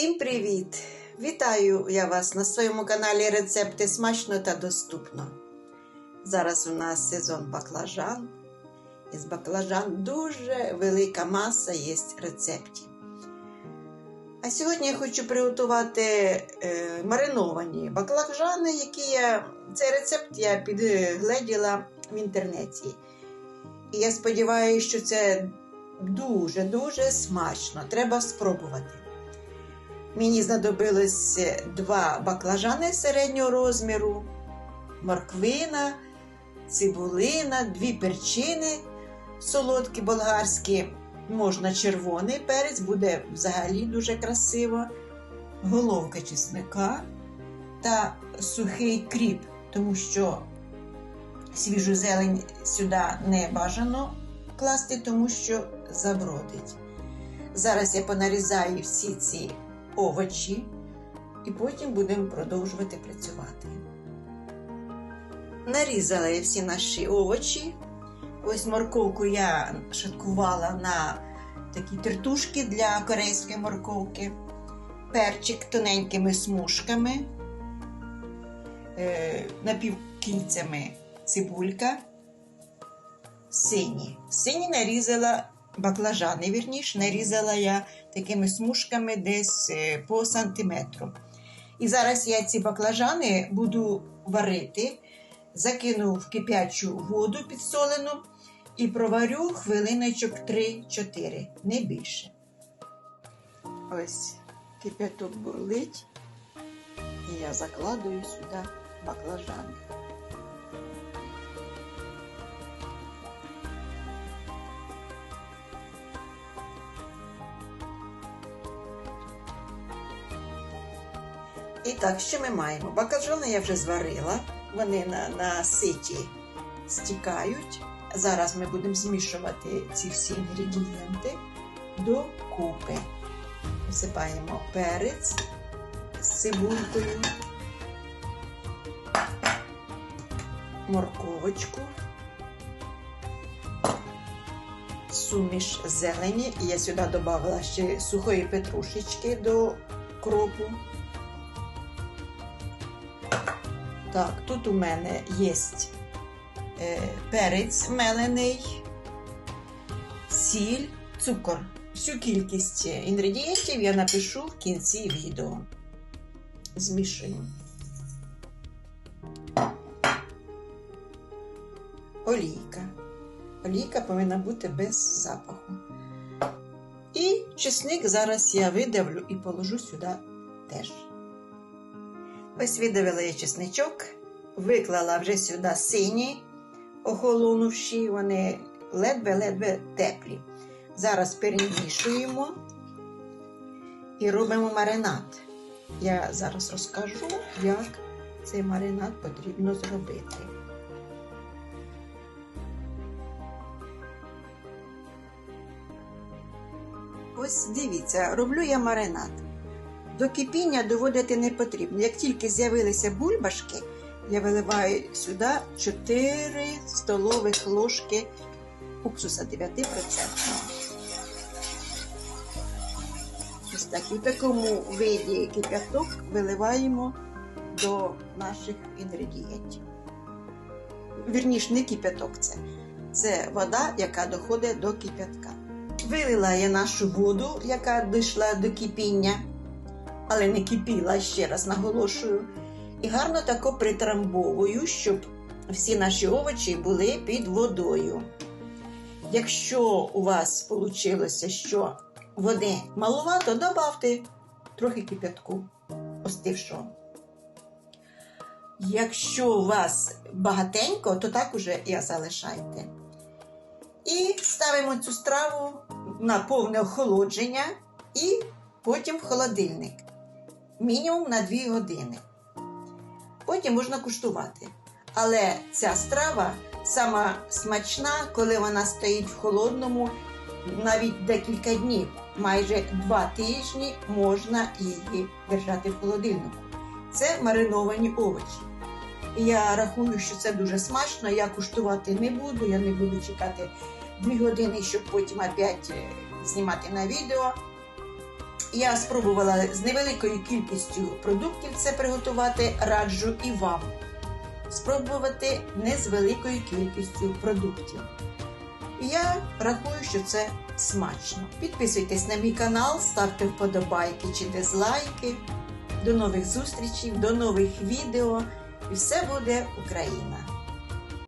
Всім привіт! Вітаю я вас на своєму каналі Рецепти смачно та доступно. Зараз у нас сезон баклажан. Із баклажан дуже велика маса є рецептів. А сьогодні я хочу приготувати е, мариновані баклажани, які я. Цей рецепт я підгледіла в інтернеті. І я сподіваюся, що це дуже-дуже смачно. Треба спробувати. Мені знадобилось два баклажани середнього розміру, морквина, цибулина, дві перчини солодкі болгарські. Можна червоний перець, буде взагалі дуже красиво, головка чесника та сухий кріп, тому що свіжу зелень сюди не бажано класти, тому що забродить. Зараз я понарізаю всі ці овочі, і потім будемо продовжувати працювати. Нарізала я всі наші овочі. Ось морковку я шаткувала на такі тертушки для корейської морковки, перчик тоненькими смужками, е, напівкільцями цибулька, сині. Сині нарізала баклажани, вірніше, нарізала я такими смужками десь е, по сантиметру. І зараз я ці баклажани буду варити, закину в кип'ячу воду підсолену і проварю хвилиночок 3-4, не більше. Ось кип'яток бурлить, і я закладую сюди баклажани. І так, що ми маємо? Баклажани я вже зварила, вони на, на ситі стікають. Зараз ми будемо змішувати ці всі інгредієнти до купи. Посипаємо перець з цибулькою, морковочку, суміш зелені. Я сюди додала ще сухої петрушечки до кропу. Так, тут у мене є е, перець мелений, сіль, цукор. Всю кількість інгредієнтів я напишу в кінці відео. Змішуємо. Олійка. Олійка повинна бути без запаху. І чесник зараз я видавлю і положу сюди теж. Ось видавила я чесничок, виклала вже сюди сині, охолонувші, вони ледве-ледве теплі. Зараз перемішуємо і робимо маринад. Я зараз розкажу, як цей маринад потрібно зробити. Ось дивіться, роблю я маринад. До кипіння доводити не потрібно. Як тільки з'явилися бульбашки, я виливаю сюди 4 столових ложки уксуса 9%. Ось так. І в такому виді кип'яток виливаємо до наших інгредієнтів. Вірніше, не кип'яток це. Це вода, яка доходить до кип'ятка. Вилила я нашу воду, яка дійшла до кипіння але не кипіла, ще раз наголошую. І гарно тако притрамбовую, щоб всі наші овочі були під водою. Якщо у вас вийшло, що води маловато, додавте трохи кип'ятку остившого. Якщо у вас багатенько, то так уже і залишайте. І ставимо цю страву на повне охолодження і потім в холодильник мінімум на 2 години. Потім можна куштувати. Але ця страва сама смачна, коли вона стоїть в холодному, навіть декілька днів, майже два тижні можна її держати в холодильнику. Це мариновані овочі. Я рахую, що це дуже смачно. Я куштувати не буду, я не буду чекати дві години, щоб потім опять е, знімати на відео. Я спробувала з невеликою кількістю продуктів це приготувати, раджу і вам спробувати не з великою кількістю продуктів. Я рахую, що це смачно. Підписуйтесь на мій канал, ставте вподобайки чи дизлайки. До нових зустрічей, до нових відео. І все буде Україна!